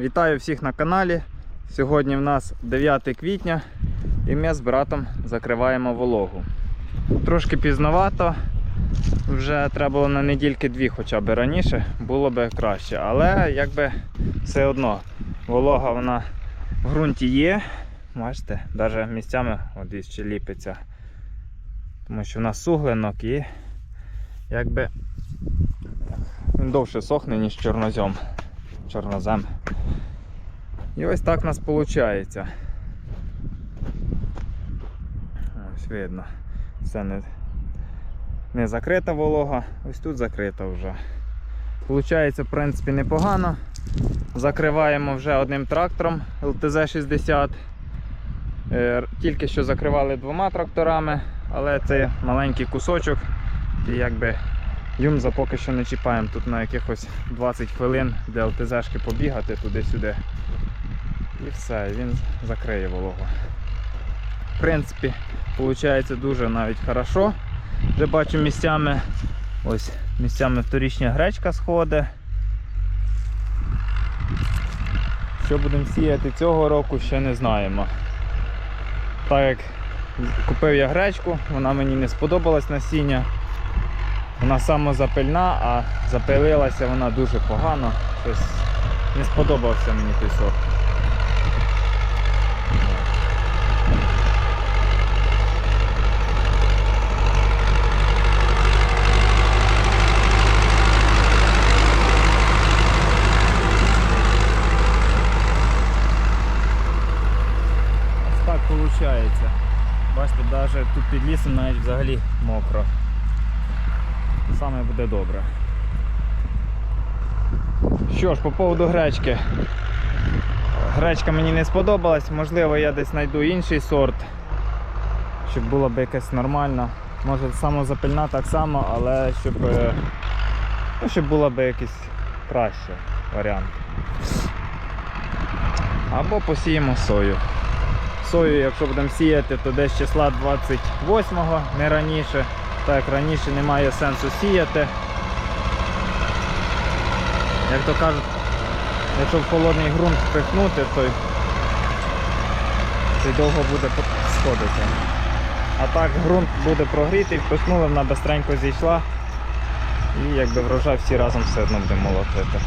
Вітаю всіх на каналі. Сьогодні в нас 9 квітня і ми з братом закриваємо вологу. Трошки пізновато, вже треба було на недільки дві хоча б раніше, було б краще. Але якби все одно волога вона в ґрунті є. Бачите, навіть місцями от ще ліпиться. Тому що в нас суглинок і якби він довше сохне, ніж чорнозем. Чорнозем. І ось так у нас виходить. Ось видно. Це не, не закрита волога, ось тут закрита вже. Получається, в принципі, непогано. Закриваємо вже одним трактором ЛТЗ-60. Е, Тільки що закривали двома тракторами, але це маленький кусочок. І якби Юмза поки що не чіпаємо. Тут на якихось 20 хвилин для ЛТЗшки побігати туди-сюди. І все, він закриє вологу. В принципі, виходить дуже навіть хорошо. Вже бачу місцями ось місцями вторічня гречка сходить. Що будемо сіяти цього року, ще не знаємо. Так як купив я гречку, вона мені не сподобалась насіння. Вона самозапильна, а запилилася вона дуже погано. Щось не сподобався мені той сорт. Ось так виходить. Бачите, навіть під лісом навіть взагалі мокро. Саме буде добре. Що ж, по поводу гречки. Гречка мені не сподобалась, можливо я десь знайду інший сорт, щоб було б якесь нормально. Може самозапильна так само, але щоб, е, ну, щоб було б якийсь кращий варіант. Або посіємо сою. Сою, якщо будемо сіяти, то десь числа 28-го, не раніше. Так як раніше немає сенсу сіяти. Як то кажуть, якщо в холодний ґрунт впихнути, то й довго буде сходити. А так ґрунт буде прогрітий, впихнули, вона бистренько зійшла і якби врожай всі разом все одно буде молотити.